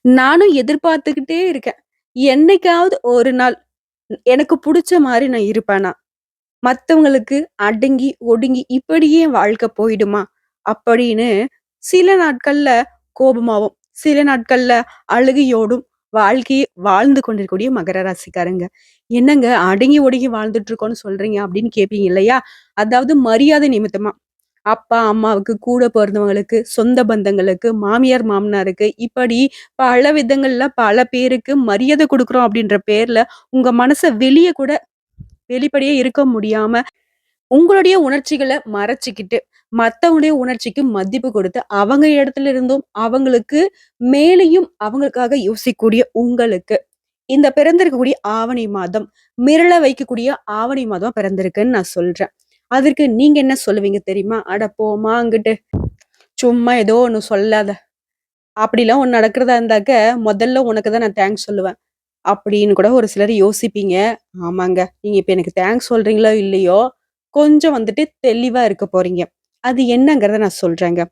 நானும் எதிர்பார்த்துக்கிட்டே இருக்கேன். என்னைக்காவது ஒரு நாள் எனக்கு புடிச்ச மாதிரி நான் இருப்பேனா? மத்தவங்களுக்கு அடங்கி, ஒடுங்கி இப்படியே வாழ்க்கை போயிடுமா? அப்படின்னு சில நாட்கள்ல கோபமாவும், சில நாட்கள்ல அழுகையோடும் வாழ்க்கையை வாழ்ந்து கொண்டிருக்கக்கூடிய மகர ராசிக்காரங்க. என்னங்க அடங்கி, ஒடுங்கி வாழ்ந்துட்டு இருக்கோம்னு சொல்றீங்க அப்படின்னு கேட்பீங்க இல்லையா? அதாவது மரியாதை நிமித்தமா. அப்பா, அம்மாவுக்கு, கூட பிறந்தவங்களுக்கு சொந்த பந்தங்களுக்கு, மாமியார், மாமனாருக்கு இப்படி பல விதங்கள்ல பல பேருக்கு மரியாதை கொடுக்குறோம் அப்படின்ற பேர்ல, உங்க மனசை வெளியே கூட வெளிப்படையே இருக்க முடியாம, உங்களுடைய உணர்ச்சிகளை மறைச்சிக்கிட்டு மற்றவங்களுடைய உணர்ச்சிக்கு மதிப்பு கொடுத்து, அவங்க இடத்துல இருந்தும் அவங்களுக்கு மேலேயும் அவங்களுக்காக யோசிக்கக்கூடிய உங்களுக்கு, இந்த பிறந்திருக்கக்கூடிய ஆவணி மாதம், மிரள வைக்கக்கூடிய ஆவணி மாதம் பிறந்திருக்குன்னு நான் சொல்றேன். அதற்கு நீங்க என்ன சொல்லுவீங்க தெரியுமா? "அட போம்மா அங்கிட்டு. சும்மா ஏதோ ஒன்று சொல்லாத. அப்படிலாம் ஒன்று நடக்கிறதா இருந்தாக்க, முதல்ல உனக்கு தான் நான் தேங்க்ஸ் சொல்லுவேன்." அப்படின்னு கூட ஒரு சிலர் யோசிப்பீங்க. ஆமாங்க. நீங்க இப்போ எனக்கு தேங்க்ஸ் சொல்றீங்களோ இல்லையோ, கொஞ்சம் வந்துட்டு தெளிவா இருக்க போறீங்க. அது என்னங்கிறத நான் சொல்றேங்க.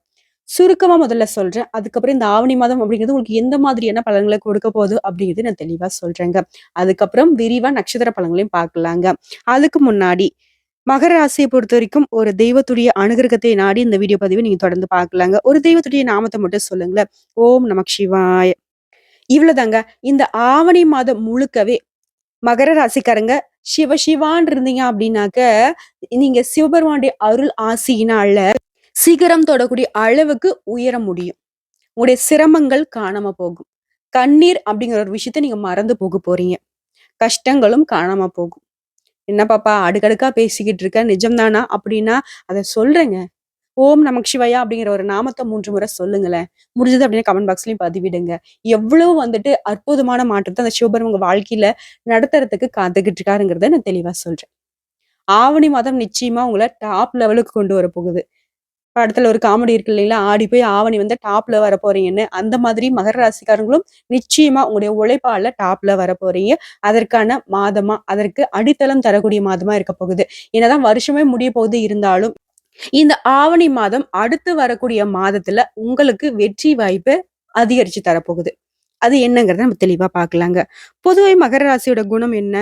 சுருக்கமா முதல்ல சொல்றேன். அதுக்கப்புறம் இந்த ஆவணி மாதம் அப்படிங்கிறது உங்களுக்கு எந்த மாதிரியான பலன்களை கொடுக்க போகுது அப்படிங்கிறது நான் தெளிவா சொல்றேங்க. அதுக்கப்புறம் விரிவா நட்சத்திர பலன்களையும் பார்க்கலாங்க. அதுக்கு முன்னாடி மகர ராசியை பொறுத்த வரைக்கும் ஒரு தெய்வத்துடைய அனுகிரகத்தை நாடி இந்த வீடியோ பதிவை நீங்க தொடர்ந்து பார்க்கலாங்க. ஒரு தெய்வத்துடைய நாமத்தை மட்டும் சொல்லுங்களேன். ஓம் நமக் சிவாய. இவ்வளவுதாங்க. இந்த ஆவணி மாதம் முழுக்கவே மகர ராசிக்காரங்க சிவ சிவான்னு இருந்தீங்க அப்படின்னாக்க, நீங்க சிவபெருமானுடைய அருள் ஆசியினால சிகரம் தொடக்கூடிய அளவுக்கு உயர முடியும். உங்களுடைய சிரமங்கள் காணாம போகும். கண்ணீர் அப்படிங்கிற ஒரு விஷயத்த நீங்க மறந்து போக போறீங்க. கஷ்டங்களும் காணாம போகும். "என்ன பாப்பா அடுக்கடுக்கா பேசிக்கிட்டு இருக்க, நிஜம்தானா அப்படின்னா, அதை சொல்றேங்க. ஓம் நமக் சிவாயா அப்படிங்கிற ஒரு நாமத்தை மூன்று முறை சொல்லுங்களேன். முடிஞ்சது அப்படின்னு கமெண்ட் பாக்ஸ்லயும் பதிவிடுங்க. எவ்வளவு வந்துட்டு அற்புதமான மாற்றத்தை அந்த சிவபெருமன் உங்க வாழ்க்கையில நடத்துறதுக்கு காத்துக்கிட்டு இருக்காருங்கிறத நான் தெளிவா சொல்றேன். ஆவணி மாதம் நிச்சயமா உங்களை டாப் லெவலுக்கு கொண்டு வர போகுது. படத்துல ஒரு காமெடி இருக்கு இல்லைங்களா? ஆடி போய் ஆவணி வந்து டாப்ல போறீங்கன்னு அந்த மாதிரி மகர ராசிக்காரங்களும் நிச்சயமா உங்களுடைய உழைப்பால டாப்ல போறீங்க அதற்கான மாதமா, அதற்கு அடித்தளம் தரக்கூடிய மாதமா இருக்க போகுது. என்னதான் வருஷமே முடிய போகுது இருந்தாலும், இந்த ஆவணி மாதம் அடுத்து வரக்கூடிய மாதத்துல உங்களுக்கு வெற்றி வாய்ப்பு அதிகரிச்சு தரப்போகுது. அது என்னங்கிறத நம்ம தெளிவா பார்க்கலாங்க. பொதுவை மகர ராசியோட குணம் என்ன?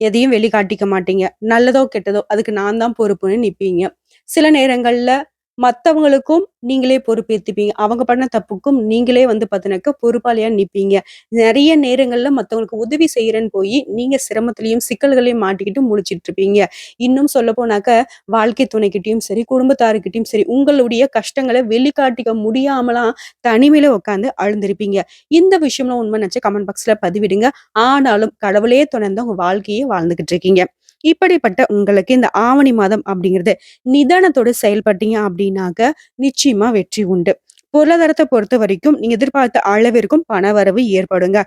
எதையும் வெளிக்காட்டிக்க மாட்டீங்க. நல்லதோ, கெட்டதோ அதுக்கு நான் தான் பொறுப்புன்னு நிப்பீங்க. சில நேரங்கள்ல மற்றவங்களுக்கும் நீங்களே பொறுப்பேற்றுப்பீங்க அவங்க பண்ண தப்புக்கும் நீங்களே வந்து பார்த்தினாக்க பொறுப்பாளியாக நிற்பீங்க நிறைய நேரங்களில் மற்றவங்களுக்கு உதவி செய்கிறேன்னு போய் நீங்கள் சிரமத்திலையும் சிக்கல்களையும் மாட்டிக்கிட்டு முழிச்சிட்டு இருப்பீங்க. இன்னும் சொல்லப்போனாக்க, வாழ்க்கை துணைக்கிட்டையும் சரி, குடும்பத்தாருக்கிட்டையும் சரி, உங்களுடைய கஷ்டங்களை வெளிக்காட்டிக்க முடியாமலாம் தனிமையில உட்காந்து அழுந்திருப்பீங்க. இந்த விஷயம்லாம் உண்மை நினச்சி கமெண்ட் பாக்ஸில் பதிவிடுங்க. ஆனாலும் கடவுளே தொடர்ந்து உங்கள் வாழ்க்கையே வாழ்ந்துக்கிட்டு இருக்கீங்க. இப்படிப்பட்ட உங்களுக்கு இந்த ஆவணி மாதம் அப்படிங்கிறது நிதானத்தோடு செயல்பட்டீங்க அப்படின்னாக்க, நிச்சயமா வெற்றி உண்டு. பொருளாதாரத்தை பொறுத்த வரைக்கும் நீங்க எதிர்பார்த்த அளவிற்கும் பண வரவு ஏற்படுங்க.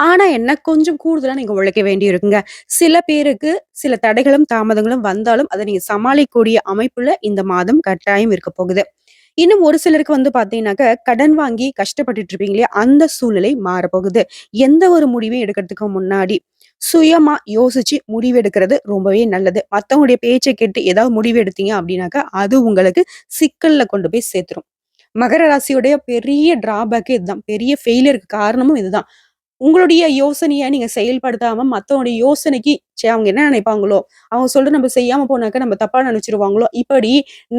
ஆனா என்ன கொஞ்சம் கூடுதலா நீங்க உழைக்க வேண்டி இருக்குங்க. சில பேருக்கு சில தடைகளும், தாமதங்களும் வந்தாலும் அதை நீங்க சமாளிக்கக்கூடிய அமைப்புல இந்த மாதம் கட்டாயம் இருக்க போகுது. இன்னும் ஒரு சிலருக்கு வந்து பார்த்தீங்கன்னாக்க, கடன் வாங்கி கஷ்டப்பட்டுட்டு இருப்பீங்களே அந்த சூழ்நிலை மாறப்போகுது. எந்த ஒரு முடிவையும் எடுக்கிறதுக்கு முன்னாடி, சுயமா யோசிச்சு முடிவு எடுக்கிறது ரொம்பவே நல்லது. மத்தவங்களுடைய பேச்சை கேட்டு ஏதாவது முடிவு எடுத்தீங்க அப்படின்னாக்கா அது உங்களுக்கு சிக்கல்ல கொண்டு போய் சேர்த்துரும். மகர ராசியுடைய பெரிய டிராபேக்கு இதுதான். பெரிய ஃபெயிலியருக்கு காரணமும் இதுதான். உங்களுடைய யோசனையை நீங்க செயல்படுத்தாம மத்தவங்களுடைய யோசனைக்கு, சே அவங்க என்ன நினைப்பாங்களோ? அவங்க சொல்றத நம்ம செய்யாம போனாக்க நம்ம தப்பா நினைச்சிருவாங்களோ இப்படி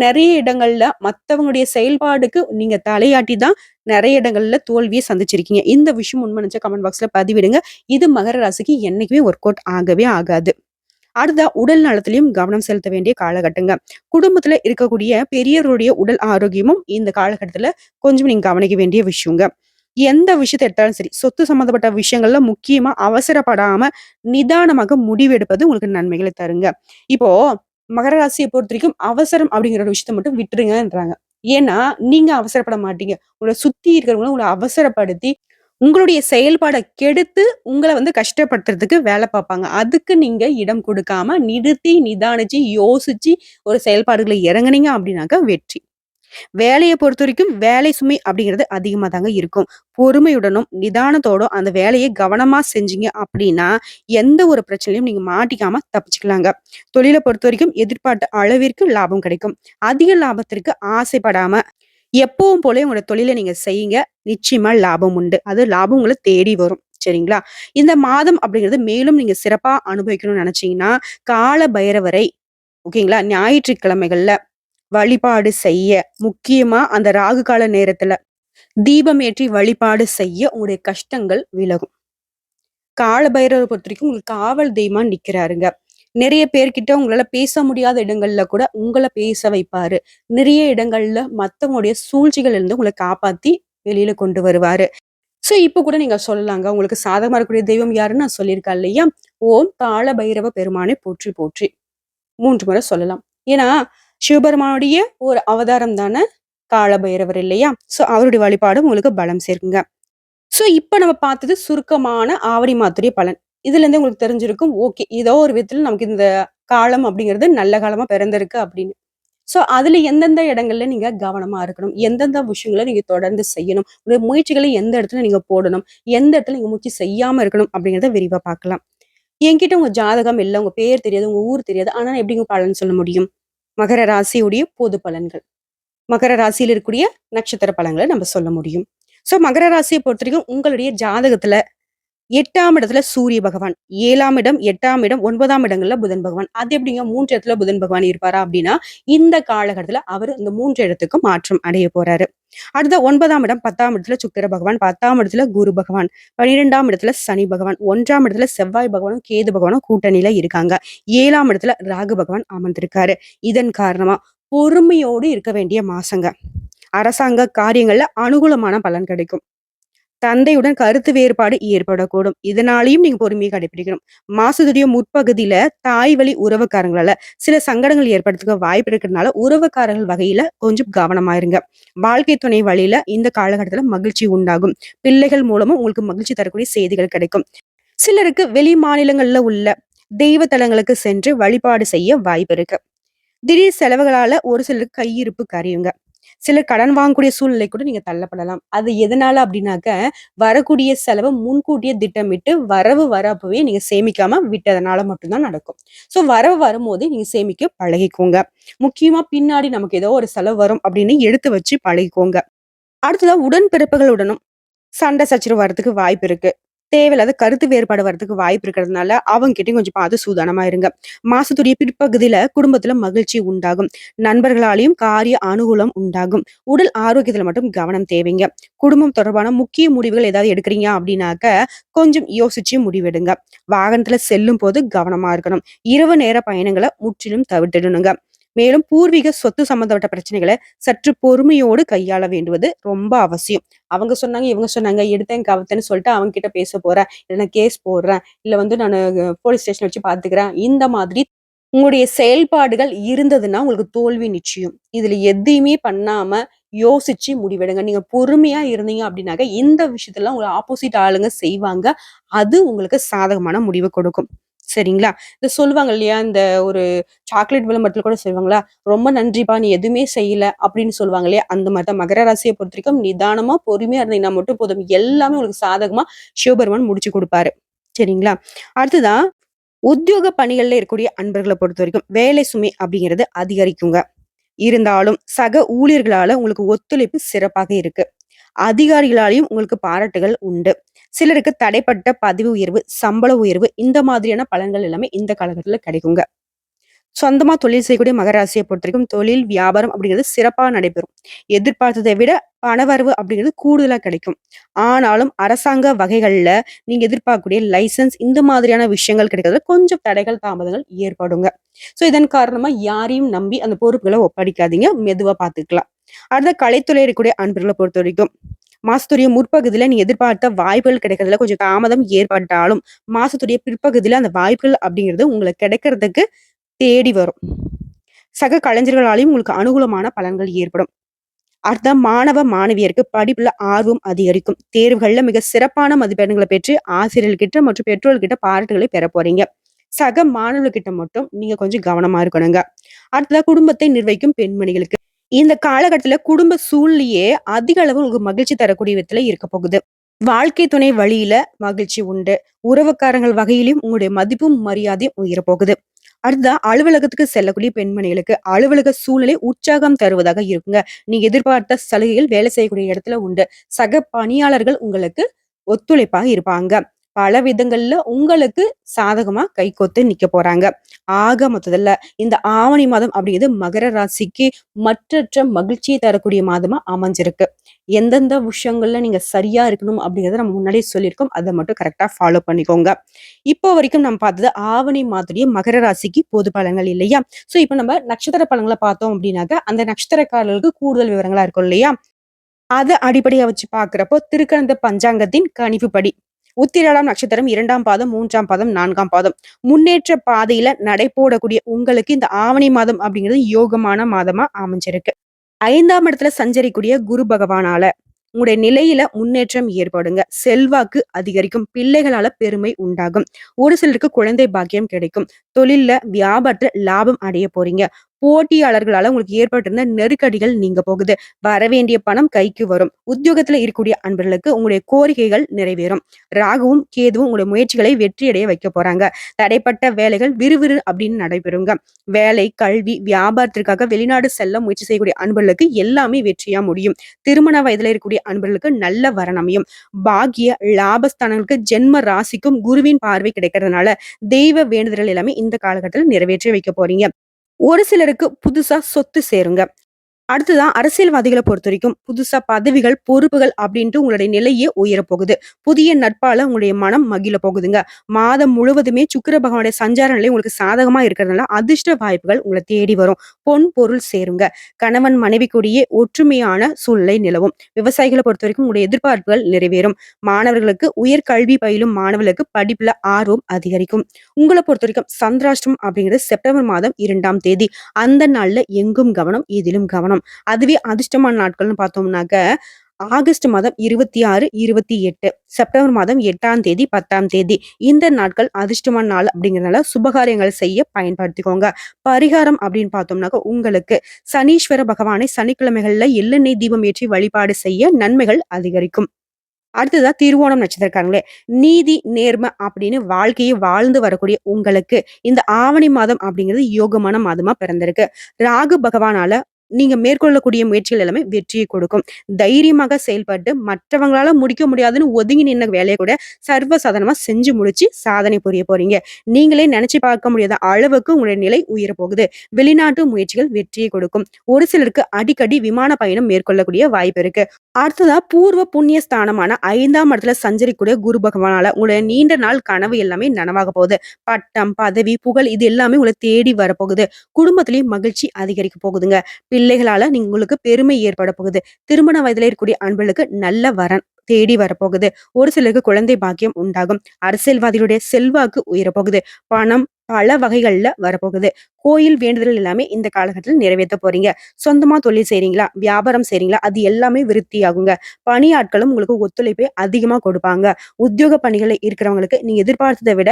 நிறைய இடங்கள்ல மத்தவங்களுடைய செயல்பாடுக்கு நீங்க தலையாட்டி தான் நிறைய இடங்கள்ல தோல்வியை சந்திச்சிருக்கீங்க. இந்த விஷயம் உண்மை நினைச்சா கமெண்ட் பாக்ஸ்ல பதிவிடுங்க. இது மகர ராசிக்கு என்னைக்குமே ஒர்க் அவுட் ஆகவே ஆகாது. அடுத்ததா உடல் நலத்திலையும் கவனம் செலுத்த வேண்டிய காலகட்டங்க. குடும்பத்துல இருக்கக்கூடிய பெரியவருடைய உடல் ஆரோக்கியமும் இந்த காலகட்டத்துல கொஞ்சம் நீங்க கவனிக்க வேண்டிய விஷயங்க. எந்த விஷயத்த எடுத்தாலும் சரி, சொத்து சம்மந்தப்பட்ட விஷயங்கள்ல முக்கியமா அவசரப்படாம, நிதானமாக முடிவெடுப்பது உங்களுக்கு நன்மைகளை தருங்க. இப்போ மகர பொறுத்த வரைக்கும் அவசரம் அப்படிங்கிற ஒரு விஷயத்த மட்டும் விட்டுருங்கன்றாங்க. ஏன்னா, நீங்க அவசரப்பட மாட்டீங்க. உங்களை சுத்தி இருக்கிறவங்கள உங்களை அவசரப்படுத்தி, உங்களுடைய செயல்பாடை கெடுத்து, உங்களை வந்து கஷ்டப்படுத்துறதுக்கு வேலை பார்ப்பாங்க. அதுக்கு நீங்க இடம் கொடுக்காம, நிறுத்தி, நிதானிச்சு, யோசிச்சு ஒரு செயல்பாடுகளை இறங்குனீங்க அப்படின்னாக்க வெற்றி. வேலையை பொறுத்த வரைக்கும் வேலை சுமை அப்படிங்கிறது அதிகமா தாங்க இருக்கும். பொறுமையுடனும், நிதானத்தோடும் அந்த வேலையை கவனமா செஞ்சீங்க அப்படின்னா, எந்த ஒரு பிரச்சனையும் நீங்க மாட்டிக்காம தப்பிச்சுக்கலாங்க. பொறுத்த வரைக்கும் எதிர்பார்த்த அளவிற்கு லாபம் கிடைக்கும். அதிக லாபத்திற்கு ஆசைப்படாம, எப்பவும் போல உங்களோட தொழிலை நீங்க செய்யுங்க. நிச்சயமா லாபம் உண்டு. அது லாபம் உங்களை தேடி வரும். சரிங்களா? இந்த மாதம் அப்படிங்கிறது மேலும் நீங்க சிறப்பா அனுபவிக்கணும்னு நினைச்சீங்கன்னா கால பைரவரை ஓகேங்களா? ஞாயிற்றுக்கிழமைகள்ல வழிபாடு செய்ய, முக்கியமா அந்த ராகு கால நேரத்துல தீபம் ஏற்றி வழிபாடு செய்ய உங்களுடைய கஷ்டங்கள் விலகும். கால பொறுத்த வரைக்கும் உங்களுக்கு காவல் தெய்வமா நிக்கிறாருங்க. நிறைய பேர்கிட்ட உங்களால பேச முடியாத இடங்கள்ல கூட உங்கள பேச வைப்பாரு. நிறைய இடங்கள்ல மத்தவங்களுடைய சூழ்ச்சிகள் இருந்து உங்களை காப்பாத்தி வெளியில கொண்டு வருவாரு. சோ இப்ப கூட நீங்க சொல்லலாங்க. உங்களுக்கு சாதகமா இருக்கக்கூடிய தெய்வம் யாருன்னு நான் சொல்லியிருக்கேன் இல்லையா? ஓம் கால பைரவ போற்றி போற்றி. மூன்று முறை சொல்லலாம். ஏன்னா, சிவபெருமானுடைய ஒரு அவதாரம் தானே காலபைரவர் இல்லையா? ஸோ அவருடைய வழிபாடும் உங்களுக்கு பலம் சேர்க்குங்க. ஸோ இப்ப நம்ம பார்த்தது சுருக்கமான ஆவணி மாத்துடைய பலன். இதுலேருந்து உங்களுக்கு தெரிஞ்சிருக்கும். ஓகே. ஏதோ ஒரு விதத்துல நமக்கு இந்த காலம் அப்படிங்கிறது நல்ல காலமா பிறந்திருக்கு அப்படின்னு. ஸோ அதுல எந்தெந்த இடங்கள்ல நீங்க கவனமா இருக்கணும்? எந்தெந்த விஷயங்கள நீங்க தொடர்ந்து செய்யணும்? உங்களுடைய முயற்சிகளை எந்த இடத்துல நீங்க போடணும்? எந்த இடத்துல நீங்க முயற்சி செய்யாம இருக்கணும்? அப்படிங்கிறத விரிவா பார்க்கலாம். என்கிட்ட உங்க ஜாதகம் இல்ல, உங்க பேர் தெரியாது, உங்க ஊர் தெரியாது. ஆனா உங்கள் பலன் சொல்ல முடியும்? மகர ராசியுடைய பொது பலன்கள். மகர ராசியில் இருக்கக்கூடிய நட்சத்திர பலன்களை நம்ம சொல்ல முடியும். ஸோ மகர ராசியை பொறுத்த வரைக்கும் உங்களுடைய ஜாதகத்துல எட்டாம் இடத்துல சூரிய பகவான், ஏழாம் இடம், எட்டாம் இடம், ஒன்பதாம் இடங்கள்ல புதன் பகவான். அது எப்படிங்க மூன்று இடத்துல புதன் பகவான் இருப்பாரா அப்படின்னா, இந்த காலகட்டத்துல அவர் இந்த மூன்று இடத்துக்கு மாற்றம் அடைய போறாரு. அடுத்த ஒன்பதாம் இடம், 10ஆம் இடத்துல சுக்கிர பகவான், 10ஆம் இடத்துல குரு பகவான், 12ஆம் இடத்துல சனி பகவான், ஒன்றாம் இடத்துல செவ்வாய் பகவானும், கேது பகவானும் கூட்டணியில இருக்காங்க. ஏழாம் இடத்துல ராகு பகவான் அமர்ந்திருக்காரு. இதன் காரணமா பொறுமையோடு இருக்க வேண்டிய மாசங்க. அரசாங்க காரியங்கள்ல அனுகூலமான பலன் கிடைக்கும். தந்தையுடன் கருத்து வேறுபாடு ஏற்படக்கூடும். இதனாலயும் நீங்க பொறுமையை கடைபிடிக்கணும். மாசத்துடைய முற்பகுதியில தாய் வழி உறவுக்காரங்களால சில சங்கடங்கள் ஏற்படுறதுக்கு வாய்ப்பு இருக்கிறதுனால, உறவுக்காரர்கள் வகையில கொஞ்சம் கவனமா இருங்க. வாழ்க்கை துணை வழியில இந்த காலகட்டத்துல மகிழ்ச்சி உண்டாகும். பிள்ளைகள் மூலமும் உங்களுக்கு மகிழ்ச்சி தரக்கூடிய செய்திகள் கிடைக்கும். சிலருக்கு வெளி மாநிலங்கள்ல உள்ள தெய்வ தலங்களுக்கு சென்று வழிபாடு செய்ய வாய்ப்பு இருக்கு. திடீர் செலவுகளால ஒரு சிலருக்கு கையிருப்பு கரையுங்க. சிலர் கடன் வாங்கக்கூடிய சூழ்நிலை கூட நீங்க தள்ளப்படலாம். அது எதனால அப்படின்னாக்க, வரக்கூடிய செலவை முன்கூட்டியே திட்டமிட்டு வரவு வரப்பவே நீங்க சேமிக்காம விட்டதனால மட்டும்தான் நடக்கும். ஸோ வரவு வரும்போதே நீங்க சேமிக்க பழகிக்கோங்க. முக்கியமா பின்னாடி நமக்கு ஏதோ ஒரு செலவு வரும் அப்படின்னு எடுத்து வச்சு பழகிக்கோங்க. அடுத்ததா உடன்பிறப்புகளுடனும் சண்டை சச்சரவு வரதுக்கு வாய்ப்பு இருக்கு. தேவையில்லாத கருத்து வேறுபாடு வரதுக்கு வாய்ப்பு இருக்கிறதுனால, அவங்ககிட்டயும் கொஞ்சம் பார்த்து சூதானமா இருங்க. மாசத்துடைய பிற்பகுதியில குடும்பத்துல மகிழ்ச்சி உண்டாகும். நண்பர்களாலையும் காரிய அனுகூலம் உண்டாகும். உடல் ஆரோக்கியத்துல மட்டும் கவனம் தேவைங்க. குடும்பம் தொடர்பான முக்கிய முடிவுகள் ஏதாவது எடுக்கிறீங்க அப்படின்னாக்க, கொஞ்சம் யோசிச்சு முடிவெடுங்க. வாகனத்துல செல்லும்போது கவனமா இருக்கணும். இரவு நேர பயணங்களை முற்றிலும் தவிர்த்திடணுங்க. மேலும் பூர்வீக சொத்து சம்பந்தப்பட்ட பிரச்சனைகளை சற்று பொறுமையோடு கையாள வேண்டுவது ரொம்ப அவசியம். அவங்க சொன்னாங்க, இவங்க சொன்னாங்க, எடுத்தேன் கவுத்தேன்னு சொல்லிட்டு அவங்க கிட்ட பேச போறேன். நான் கேஸ் போடுறேன். இல்லை வந்து நான் போலீஸ் ஸ்டேஷன் வச்சு பாத்துக்கிறேன் இந்த மாதிரி உங்களுடைய செயல்பாடுகள் இருந்ததுன்னா, உங்களுக்கு தோல்வி நிச்சயம். இதுல எதையுமே பண்ணாம யோசிச்சு முடிவெடுங்க. நீங்க பொறுமையா இருந்தீங்க அப்படின்னாக்க, இந்த விஷயத்தெல்லாம் உங்களை ஆப்போசிட் ஆளுங்க செய்வாங்க. அது உங்களுக்கு சாதகமான முடிவு கொடுக்கும். சரிங்களா? இந்த சொல்லுவாங்க இல்லையா? இந்த ஒரு சாக்லேட் விளம்பரத்துல கூட சொல்லுவாங்களா? "ரொம்ப நன்றிப்பா, நீ எதுவுமே செய்யல" அப்படின்னு சொல்லுவாங்க இல்லையா? அந்த மாதிரி தான் மகர ராசிய பொறுத்தவரைக்கும் நிதானமா, பொறுமையா இருந்தீங்கன்னா மட்டும் போதும். எல்லாமே உங்களுக்கு சாதகமா சிவபெருமான் முடிச்சு கொடுப்பாரு சரிங்களா? அடுத்ததா உத்தியோக பணிகள்ல இருக்கக்கூடிய அன்பர்கள பொறுத்தவரைக்கும், வேலை சுமை அப்படிங்கிறது அதிகரிக்குங்க. இருந்தாலும் சக ஊழியர்களால உங்களுக்கு ஒத்துழைப்பு சிறப்பாக இருக்கு. அதிகாரிகளாலையும் உங்களுக்கு பாராட்டுகள் உண்டு. சிலருக்கு தடைப்பட்ட பதவி உயர்வு, சம்பள உயர்வு இந்த மாதிரியான பலன்கள் எல்லாமே இந்த காலகட்டத்துல கிடைக்குங்க. சொந்தமா தொழில் செய்யக்கூடிய மகராசியை பொறுத்த பொறுத்தவரைக்கும், தொழில், வியாபாரம் அப்படிங்கிறது சிறப்பா நடைபெறும். எதிர்பார்த்ததை விட பணவரவு அப்படிங்கிறது கூடுதலா கிடைக்கும். ஆனாலும் அரசாங்க வகைகள்ல நீங்க எதிர்பார்க்கக்கூடிய லைசென்ஸ் இந்த மாதிரியான விஷயங்கள் கிடைக்கிறதுல கொஞ்சம் தடைகள், தாமதங்கள் ஏற்படுங்க. ஸோ இதன் காரணமா யாரையும் நம்பி அந்த பொறுப்புகளை ஒப்படைக்காதீங்க. மெதுவா பார்த்துக்கலாம். அடுத்த கலைத்துறை இருக்கக்கூடிய பொறுத்த வரைக்கும் மாசத்துடைய முற்பகுதியில நீ எதிர்பார்த்த வாய்ப்புகள் கிடைக்கிறதுல கொஞ்சம் தாமதம் ஏற்பட்டாலும், மாசத்துடைய பிற்பகுதியில அந்த வாய்ப்புகள் அப்படிங்கிறது உங்களுக்கு கிடைக்கிறதுக்கு தேடி வரும். சக கலைஞர்களாலையும் உங்களுக்கு அனுகூலமான பலன்கள் ஏற்படும். அடுத்த மாணவ, மாணவியருக்கு படிப்புல ஆர்வம் அதிகரிக்கும். தேர்வுகள்ல மிக சிறப்பான மதிப்பெண்களை பெற்று ஆசிரியர்கள்கிட்ட மற்றும் பெற்றோர்கிட்ட பாராட்டுகளை பெற போறீங்க. சக மாணவர்கிட்ட மட்டும் நீங்க கொஞ்சம் கவனமா இருக்கணுங்க. அடுத்ததா குடும்பத்தை நிர்வகிக்கும் பெண்மணிகளுக்கு, இந்த காலகட்டத்தில் குடும்ப சூழ்நிலையே அதிக அளவு உங்களுக்கு மகிழ்ச்சி தரக்கூடிய விதத்துல இருக்க போகுது. வாழ்க்கை துணை வழியில மகிழ்ச்சி உண்டு. உறவுக்காரங்கள் வகையிலும் உங்களுடைய மதிப்பும், மரியாதையும் உயரப் போகுது. அலுவலகத்துக்கு செல்லக்கூடிய பெண்மணிகளுக்கு அலுவலக சூழ்நிலை உற்சாகம் தருவதாக இருக்குங்க. நீங்க எதிர்பார்த்த சலுகைகள் வேலை செய்யக்கூடிய இடத்துல உண்டு. சக பணியாளர்கள் உங்களுக்கு ஒத்துழைப்பாக இருப்பாங்க. பல விதங்கள்ல உங்களுக்கு சாதகமா கைகோத்து நிக்க போறாங்க. ஆக மொத்தத்துல இந்த ஆவணி மாதம் அப்படிங்கிறது மகர ராசிக்கு மற்றற்ற மகிழ்ச்சியை தரக்கூடிய மாதமா அமைஞ்சிருக்கு. எந்தெந்த விஷயங்கள்ல நீங்க சரியா இருக்கணும் அப்படிங்கிறத நம்ம முன்னாடியே சொல்லியிருக்கோம். அதை மட்டும் கரெக்டா ஃபாலோ பண்ணிக்கோங்க. இப்போ வரைக்கும் நம்ம பார்த்தது ஆவணி மாதத்துடைய மகர ராசிக்கு பொது பழங்கள் இல்லையா? ஸோ இப்ப நம்ம நட்சத்திர பழங்களை பார்த்தோம் அப்படின்னாக்க, அந்த நட்சத்திரக்காரர்களுக்கு கூடுதல் விவரங்களா இருக்கும் இல்லையா? அதை அடிப்படையா வச்சு பாக்குறப்போ திருக்கணந்த பஞ்சாங்கத்தின் கணிப்புப்படி, உத்திராடம் நட்சத்திரம் இரண்டாம் பாதம், மூன்றாம் பாதம், நான்காம் பாதம் முன்னேற்ற பாதையில நடை போடக்கூடிய உங்களுக்கு இந்த ஆவணி மாதம் அப்படிங்கிறது யோகமான மாதமா அமைஞ்சிருக்கு. ஐந்தாம் இடத்துல சஞ்சரிக்கூடிய குரு பகவானால உங்களுடைய நிலையில முன்னேற்றம் ஏற்படுங்க. செல்வாக்கு அதிகரிக்கும். பிள்ளைகளால பெருமை உண்டாகும். ஒரு சிலருக்கு குழந்தை பாக்கியம் கிடைக்கும். தொழில்ல, வியாபாரத்துல லாபம் அடைய போறீங்க. போட்டியாளர்களால உங்களுக்கு ஏற்பட்டிருந்த நெருக்கடிகள் நீங்க போகுது. வரவேண்டிய பணம் கைக்கு வரும். உத்தியோகத்துல இருக்கக்கூடிய அன்பர்களுக்கு உங்களுடைய கோரிக்கைகள் நிறைவேறும். ராகுவும், கேதுவும் உங்களுடைய முயற்சிகளை வெற்றியடைய வைக்க போறாங்க. தடைப்பட்ட வேலைகள் விறுவிறு அப்படின்னு நடைபெறுங்க. வேலை, கல்வி, வியாபாரத்திற்காக வெளிநாடு செல்ல முயற்சி செய்யக்கூடிய அன்பர்களுக்கு எல்லாமே வெற்றியா முடியும். திருமண வயதுல இருக்கக்கூடிய அன்பர்களுக்கு நல்ல வரன் அமையும். பாக்கிய, லாபஸ்தானங்களுக்கு ஜென்ம ராசிக்கும் குருவின் பார்வை கிடைக்கிறதுனால, தெய்வ வேண்டுதல்கள் எல்லாமே இந்த காலகட்டத்தில் நிறைவேற்றி வைக்க போறீங்க. ஒரு சிலருக்கு புதுசா சொத்து சேருங்க. அடுத்துதான் அரசியல்வாதிகளை பொறுத்த வரைக்கும் புதுசா பதவிகள், பொறுப்புகள் அப்படின்ட்டு உங்களுடைய நிலையே உயர போகுது. புதிய நட்பால உங்களுடைய மனம் மகிழ போகுதுங்க. மாதம் முழுவதுமே சுக்கிர பகவானுடைய சஞ்சார நிலை உங்களுக்கு சாதகமா இருக்கிறதுனால, அதிர்ஷ்ட வாய்ப்புகள் உங்களை தேடி வரும். பொன், பொருள் சேருங்க. கணவன் மனைவிக்குடியே ஒற்றுமையான சூழ்நிலை நிலவும். விவசாயிகள பொறுத்தவரைக்கும் உங்களுடைய எதிர்பார்ப்புகள் நிறைவேறும். மாணவர்களுக்கு உயர் கல்வி பயிலும் மாணவர்களுக்கு படிப்புல ஆர்வம் அதிகரிக்கும். உங்கள பொறுத்தவரைக்கும் சந்திராஷ்டம் அப்படிங்கிறது செப்டம்பர் மாதம் இரண்டாம் தேதி. அந்த நாள்ல எங்கும் கவனம், எதிலும் கவனம். அதுவே அதிர்ஷ்டமான நாட்கள்னு பார்த்தோம்னாக்க, ஆகஸ்ட் மாதம் 26, 28, செப்டம்பர் மாதம் எட்டாம் தேதி, 10ஆம் தேதி. இந்த நாட்கள் அதிர்ஷ்டமான நாள் அப்படிங்கிறதுனால சுபகாரியங்கள் செய்ய பயன்படுத்திக்கோங்க. பரிகாரம் அப்படின்னு பார்த்தோம்னாக்க, உங்களுக்கு சனீஸ்வர பகவானை சனிக்கிழமைகள்ல எள்ளெண்ணெய் தீபம் ஏற்றி வழிபாடு செய்ய நன்மைகள் அதிகரிக்கும். அடுத்ததா திருவோணம் நட்சத்திரக்காரங்களே, நீதி, நேர்மை அப்படின்னு வாழ்க்கையை வாழ்ந்து வரக்கூடிய உங்களுக்கு, இந்த ஆவணி மாதம் அப்படிங்கிறது யோகமான மாதமா பிறந்திருக்கு. ராகு பகவானால நீங்க மேற்கொள்ளக்கூடிய முயற்சிகள் எல்லாமே வெற்றியை கொடுக்கும். தைரியமாக செயல்பட்டு மற்றவங்களால முடிக்க முடியாதுன்னு ஒதுங்கி நின்ன வேலைய கூட சர்வ சாதாரணமா செஞ்சு முடிச்சு சாதனை புரிய போறீங்க. நீங்களே நினைச்சு பார்க்க முடியாத அளவுக்கு உங்களுடைய நிலை உயர போகுது. வெளிநாட்டு முயற்சிகள் வெற்றியை கொடுக்கும். ஒரு சிலருக்கு அடிக்கடி விமான பயணம் மேற்கொள்ளக்கூடிய வாய்ப்பு இருக்கு. அடுத்ததா பூர்வ புண்ணிய ஸ்தானமான ஐந்தாம் இடத்துல சஞ்சரிக்கூடிய குரு பகவானால உங்களுடைய நீண்ட நாள் கனவு எல்லாமே நனவாக போகுது. பட்டம், பதவி, புகழ் இது எல்லாமே உங்களை தேடி வரப்போகுது. குடும்பத்திலேயே மகிழ்ச்சி அதிகரிக்க போகுதுங்க. பிள்ளைகளால நீங்க உங்களுக்கு பெருமை ஏற்பட போகுது. திருமண வயதில் இருக்கக்கூடிய அன்பளுக்கு நல்ல வரன் தேடி வரப்போகுது. ஒரு சிலருக்கு குழந்தை பாக்கியம் உண்டாகும். அரசியல்வாதிகளுடைய செல்வாக்கு உயரப்போகுது பணம் பல வகைகள்ல வரப்போகுது. கோயில் வேண்டுதல் எல்லாமே இந்த காலகட்டத்தில் நிறைவேற்ற போறீங்க. சொந்தமா தொழில் செய்றீங்களா? வியாபாரம் செய்றீங்களா? அது எல்லாமே விருத்தியாகுங்க. பணியாட்களும் உங்களுக்கு ஒத்துழைப்பை அதிகமா கொடுப்பாங்க. உத்தியோக பணிகளை இருக்கிறவங்களுக்கு நீங்க எதிர்பார்த்ததை விட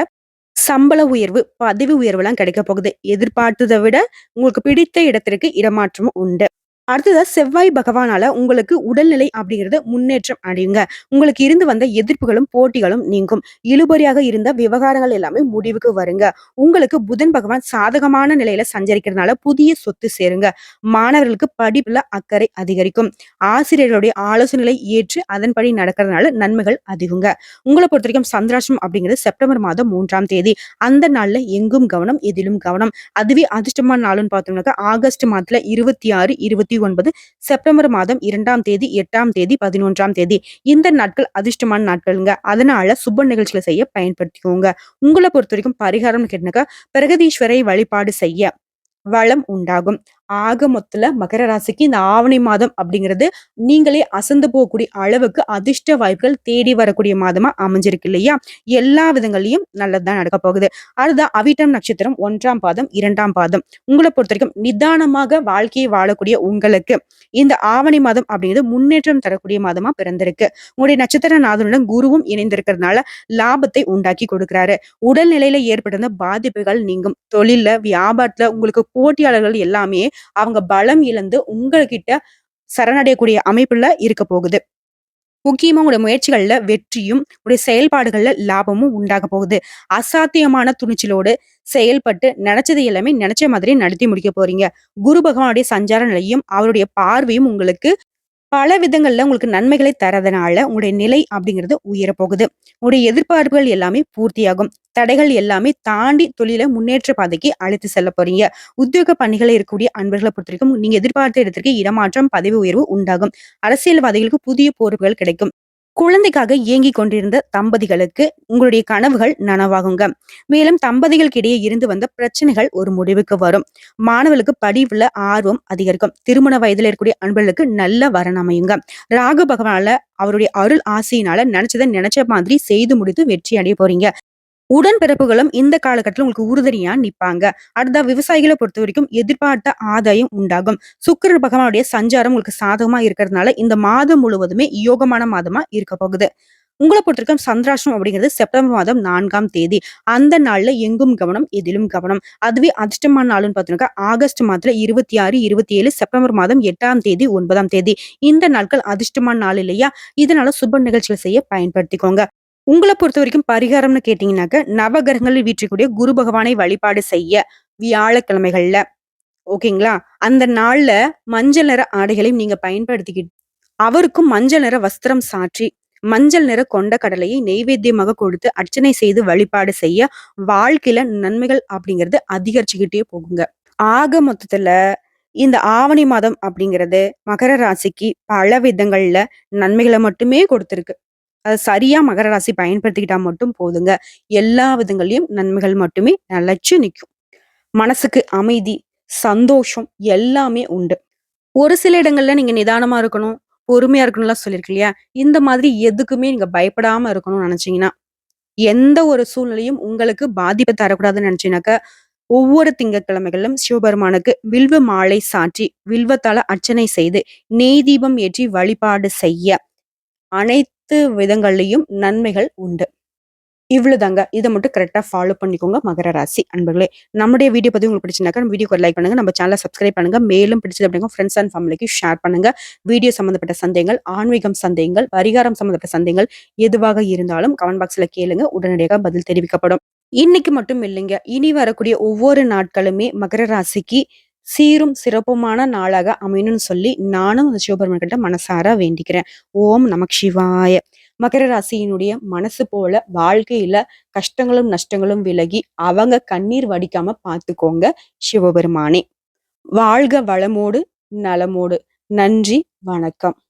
சம்பள உயர்வு, பதவி உயர்வுலாம் கிடைக்க போகுது. எதிர்பார்த்தத விட உங்களுக்கு பிடித்த இடத்திற்கு இடமாற்றமும் உண்டு. அடுத்ததா செவ்வாய் பகவானால உங்களுக்கு உடல்நிலை அப்படிங்கிறது முன்னேற்றம் அடையுங்க. உங்களுக்கு இருந்து வந்த எதிர்ப்புகளும், போட்டிகளும் நீங்கும். இழுபறியாக இருந்த விவகாரங்கள் எல்லாமே முடிவுக்கு வருங்க. உங்களுக்கு புதன் பகவான் சாதகமான நிலையில சஞ்சரிக்கிறதுனால புதிய சொத்து சேருங்க. மாணவர்களுக்கு படிப்புல அக்கறை அதிகரிக்கும். ஆசிரியர்களுடைய ஆலோசனைகளை ஏற்று அதன்படி நடக்கிறதுனால நன்மைகள் அதிகங்க. உங்கள பொறுத்தவரைக்கும் சந்திராஷ்டமம் அப்படிங்கிறது செப்டம்பர் மாதம் மூன்றாம் தேதி. அந்த நாள்ல எங்கும் கவனம், எதிலும் கவனம். அதுவே அதிர்ஷ்டமான நாளுன்னு பார்த்தோம்னாக்கா, ஆகஸ்ட் மாதத்துல இருபத்தி ஆறு இருபத்தி 26, 29 செப்டம்பர் மாதம் இரண்டாம் தேதி, எட்டாம் தேதி, 11ஆம் தேதி. இந்த நாட்கள் அதிர்ஷ்டமான நாட்களுங்க அதனால சுப நிகழ்ச்சிகளை செய்ய பயன்படுத்திக்கோங்க. உங்களை பொறுத்த வரைக்கும் பரிகாரம்னு கேட்டீங்கன்னாக்கா, பிரகதீஸ்வரை வழிபாடு செய்ய வளம் உண்டாகும். ஆக மொத்தத்துல மகர ராசிக்கு இந்த ஆவணி மாதம் அப்படிங்கிறது நீங்களே அசந்து போகக்கூடிய அளவுக்கு அதிர்ஷ்ட வாய்ப்புகள் தேடி வரக்கூடிய மாதமா அமைஞ்சிருக்கு இல்லையா? எல்லா விதங்களையும் நல்லது தான் நடக்க போகுது. அடுத்த அவிட்டம் நட்சத்திரம் ஒன்றாம் பாதம், இரண்டாம் பாதம். உங்களை பொறுத்த வரைக்கும் நிதானமாக வாழ்க்கையை வாழக்கூடிய உங்களுக்கு, இந்த ஆவணி மாதம் அப்படிங்கிறது முன்னேற்றம் தரக்கூடிய மாதமா பிறந்திருக்கு. உங்களுடைய நட்சத்திர நாதனுடன் குருவும் இணைந்திருக்கிறதுனால லாபத்தை உண்டாக்கி கொடுக்கிறாரு. உடல்நிலையில ஏற்பட்டிருந்த பாதிப்புகள் நீங்கும். தொழிலில் வியாபாரத்துல உங்களுக்கு போட்டியாளர்கள் எல்லாமே அவங்க பலம் இழந்து உங்ககிட்ட சரணடையக்கூடிய அமைப்புல இருக்க போகுது. முக்கியமா உங்களுடைய முயற்சிகள்ல வெற்றியும், உடைய செயல்பாடுகள்ல லாபமும் உண்டாக போகுது. அசாத்தியமான துணிச்சலோடு செயல்பட்டு நினைச்சது எல்லாமே நினைச்ச மாதிரி நடத்தி முடிக்க போறீங்க. குரு பகவானுடைய சஞ்சார நிலையும், அவருடைய பார்வையும் உங்களுக்கு பல விதங்கள்ல உங்களுக்கு நன்மைகளை தரதுனால, உங்களுடைய நிலை அப்படிங்கிறது உயர போகுது. உங்களுடைய எதிர்பார்ப்புகள் எல்லாமே பூர்த்தியாகும். தடைகள் எல்லாமே தாண்டி தொழில முன்னேற்ற பாதைக்கு அழைத்து செல்ல போறீங்க. உத்தியோக பணிகளை இருக்கக்கூடிய அன்பர்கள பொறுத்தவரைக்கும், நீங்க எதிர்பார்த்த இடத்திற்கு இடமாற்றம், பதவி உயர்வு உண்டாகும். அரசியல்வாதிகளுக்கு புதிய பொறுப்புகள் கிடைக்கும். குழந்தைக்காக இயங்கிக் கொண்டிருந்த தம்பதிகளுக்கு உங்களுடைய கனவுகள் நனவாகுங்க. மேலும் தம்பதிகளுக்கு இடையே இருந்து வந்த பிரச்சனைகள் ஒரு முடிவுக்கு வரும். மாணவர்களுக்கு படிவுள்ள ஆர்வம் அதிகரிக்கும். திருமண வயதில இருக்கக்கூடிய அன்பர்களுக்கு நல்ல வரன் அமையுங்க. ராகு பகவானால அவருடைய அருள் ஆசையினால நினைச்சதை நினைச்ச மாதிரி செய்து முடித்து வெற்றி அடைய போறீங்க. உடன்பிறப்புகளும் இந்த காலகட்டத்தில் உங்களுக்கு உறுதுணையா அடுத்த விவசாயிகளை பொறுத்த வரைக்கும் எதிர்பார்த்த ஆதாயம் உண்டாகும். சுக்கர பகவானுடைய சஞ்சாரம் உங்களுக்கு சாதகமா இருக்கிறதுனால, இந்த மாதம் முழுவதுமே யோகமான மாதமா இருக்க போகுது. உங்களை பொறுத்திருக்கும் சந்திராஷ்டம் அப்படிங்கிறது செப்டம்பர் மாதம் நான்காம் தேதி. அந்த நாள்ல எங்கும் கவனம், எதிலும் கவனம். அதுவே அதிர்ஷ்டமான நாள்னு பார்த்தோம்னா ஆகஸ்ட் மாதத்துல 26, 27, செப்டம்பர் மாதம் எட்டாம் தேதி, ஒன்பதாம் தேதி. இந்த நாட்கள் அதிர்ஷ்டமான நாள் இல்லையா? இதனால சுப நிகழ்ச்சிகள் செய்ய பயன்படுத்திக்கோங்க. உங்களை பொறுத்த வரைக்கும் பரிகாரம்னு கேட்டீங்கன்னாக்க, நவகிரகங்களில் வீற்றக்கூடிய குரு பகவானை வழிபாடு செய்ய வியாழக்கிழமைகள்ல ஓகேங்களா? அந்த நாள்ல மஞ்சள் நிற ஆடைகளையும் நீங்க பயன்படுத்திக்கிட்டு அவருக்கும் மஞ்சள் நிற வஸ்திரம் சாற்றி, மஞ்சள் நிற கொண்ட கடலையை நெய்வேத்தியமாக கொடுத்து அர்ச்சனை செய்து வழிபாடு செய்ய, வாழ்க்கையில நன்மைகள் அப்படிங்கிறது அதிகரிச்சுக்கிட்டே போகுங்க. ஆக மொத்தத்துல இந்த ஆவணி மாதம் அப்படிங்கிறது மகர ராசிக்கு பல விதங்கள்ல நன்மைகளை மட்டுமே கொடுத்துருக்கு அத சரியா மகர ராசி பயன்படுத்திக்கிட்டா மட்டும் போதுங்க. எல்லா விதங்களையும் நன்மைகள் மட்டுமே நிலைச்சு நிக்கும். மனசுக்கு அமைதி, சந்தோஷம் எல்லாமே உண்டு. ஒரு சில இடங்கள்ல நீங்க நிதானமா இருக்கணும், பொறுமையா இருக்கணும்லாம் சொல்லியிருக்கு இல்லையா? இந்த மாதிரி எதுக்குமே நீங்க பயப்படாம இருக்கணும்னு நினைச்சீங்கன்னா, எந்த ஒரு சூழ்நிலையும் உங்களுக்கு பாதிப்பை தரக்கூடாதுன்னு நினைச்சீங்கன்னாக்க, ஒவ்வொரு திங்கட்கிழமைகளிலும் சிவபெருமானுக்கு வில்வ மாலை சாற்றி, வில்வத்தால அர்ச்சனை செய்து, நெய் தீபம் ஏற்றி வழிபாடு செய்ய, அனைத்து விதங்கள்லயும் நன்மைகள் உண்டு. இவ்வளவுதாங்க. இதை மட்டும் கரெக்டாக ஃபாலோ பண்ணிக்கோங்க மகர ராசி அன்பர்களே. நம்முடைய வீடியோ பதிவு உங்களுக்கு பிடிச்சிருந்தாக்கா, நம்ம வீடியோக்கு லைக் பண்ணுங்க. நம்ம சேனல சப்ஸ்கிரைப் பண்ணுங்க. மேலும் பிடிச்சது அப்படிங்க ஃப்ரெண்ட்ஸ் அண்ட் ஃபேமிலிக்கு ஷேர் பண்ணுங்க. வீடியோ சம்பந்தப்பட்ட சந்தேகங்கள், ஆன்மீகம் சந்தேகங்கள், பரிகாரம் சம்பந்தப்பட்ட சந்தேகங்கள் எதுவாக இருந்தாலும் கமெண்ட் பாக்ஸ்ல கேளுங்க. உடனடியாக பதில் தெரிவிக்கப்படும். இன்னைக்கு மட்டும் இல்லைங்க. இனி வரக்கூடிய ஒவ்வொரு நாட்களுமே மகர ராசிக்கு சீரும் சிறப்புமான நாளாக அமையணும்னு சொல்லி நானும் அந்த சிவபெருமான் கிட்ட மனசார வேண்டிக்கிறேன். ஓம் நமக் சிவாய. மகர ராசியினுடைய மனசு போல வாழ்க்கையில கஷ்டங்களும், நஷ்டங்களும் விலகி அவங்க கண்ணீர் வடிக்காம பார்த்துக்கோங்க சிவபெருமானே. வாழ்க வளமோடு, நலமோடு. நன்றி, வணக்கம்.